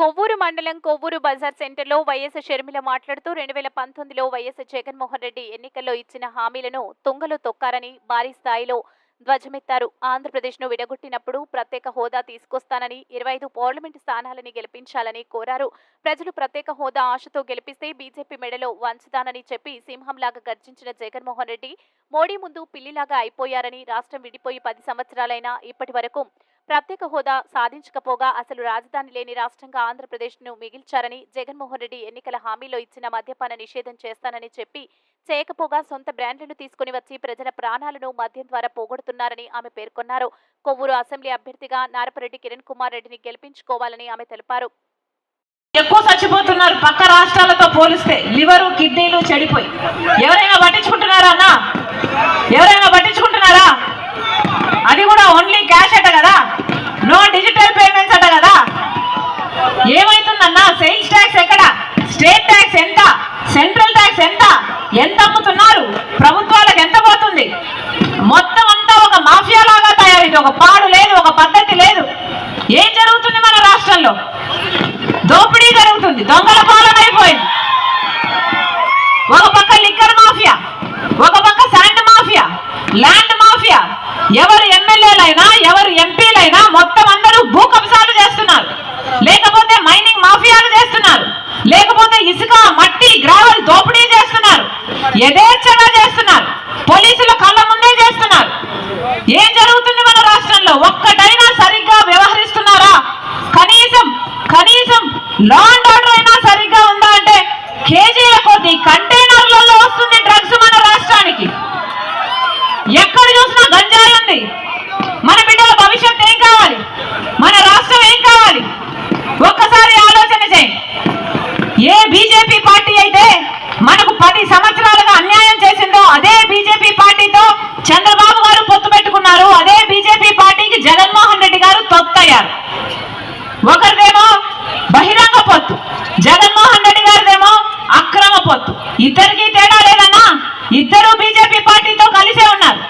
కొవ్వూరు మండలం కొవ్వూరు బజార్ సెంటర్లో వైఎస్ షర్మిల మాట్లాడుతూ రెండు వేల పంతొమ్మిదిలో వైఎస్ జగన్మోహన్ రెడ్డి ఎన్నికల్లో ఇచ్చిన హామీలను తుంగలో తొక్కారని భారీ స్థాయిలో ధ్వజమెత్తారు. ఆంధ్రప్రదేశ్ను విడగొట్టినప్పుడు ప్రత్యేక హోదా తీసుకొస్తానని ఇరవై ఐదు పార్లమెంటు స్థానాలని గెలిపించాలని కోరారు. ప్రజలు ప్రత్యేక హోదా ఆశతో గెలిపిస్తే బీజేపీ మెడలో వంచుతానని చెప్పి సింహంలాగా గర్జించిన జగన్మోహన్ రెడ్డి మోడీ ముందు పిల్లిలాగా అయిపోయారని రాష్ట్రం విడిపోయి పది సంవత్సరాలైనా ఇప్పటి వరకు ప్రత్యేక హోదా సాధించకపోగా అసలు రాజధాని లేని రాష్ట్రంగా ఆంధ్రప్రదేశ్ను మిగిల్చారని జగన్మోహన్ రెడ్డి ఎన్నికల హామీలో ఇచ్చిన మద్యపాన నిషేధం చేస్తానని చెప్పి చేయకపోగా సొంత బ్రాండ్లను తీసుకుని వచ్చి ప్రజల ప్రాణాలను మద్యం ద్వారా పోగొడుతున్నారని ఆమె పేర్కొన్నారు. కొవ్వూరు అసెంబ్లీ అభ్యర్థిగా నారపరెడ్డి కిరణ్ కుమార్ రెడ్డిని గెలిపించుకోవాలని ఆమె తెలిపారు. ఎక్కువ చచ్చిపోతున్నారు. పక్క రాష్ట్రాలతో పోలిస్తే లివరు కిడ్నీలు చెడిపోయి. ఎవరైనా ఏమైతుందన్నా? సేల్స్ ట్యాక్స్ ఎక్కడ? స్టేట్ ట్యాక్స్ ఎంత? సెంట్రల్ ట్యాక్స్ ఎంత? ఎంత అమ్ముతున్నారు? ప్రభుత్వాలకు ఎంత పోతుంది? మొత్తం అంతా ఒక మాఫియా లాగా తయారైంది. ఒక పాడు లేదు ఒక పద్ధతి లేదు. ఏం జరుగుతుంది మన రాష్ట్రంలో? దోపిడీ జరుగుతుంది. దొంగల పాలన అయిపోయింది. ఒక పక్క లిక్కర్ మాఫియా ఒక పక్క శాండ్ మాఫియా ల్యాండ్ మాఫియా ఎవరు ఎమ్మెల్యేలైనా ఎవరు ఎంపీలైనా మొత్తం అందరూ భూ కబ్జాలు చేస్తున్నారు లేకపోతే మైనింగ్ మాఫియాలు చేస్తున్నారు లేకపోతే ఇసుక మట్టి గ్రావెల్ దోపిడీ చేస్తున్నారు. యథేచ్ఛగా చేస్తున్నారు. పోలీసుల కళ్ళ ముందే చేస్తున్నారు. ఏం జరుగుతుంది మన రాష్ట్రంలో? ఒక్కటైనా సరిగ్గా వ్యవహరిస్తున్నారా? కనీసం కనీసం లా అండ్ ఆర్డర్ అయినా సరిగ్గా ఉందా అంటే కేజీల కొద్ది కంటైనర్లలో వస్తుంది డ్రగ్స్ మన రాష్ట్రానికి. ఎక్కడ చూసినా గంజాయి ఉంది. మన పొత్తు. జగన్మోహన్ రెడ్డి గారిదేమో అక్రమ పొత్తు. ఇద్దరికి తేడా లేదన్నా ఇద్దరు బీజేపీ పార్టీతో కలిసే ఉన్నారు.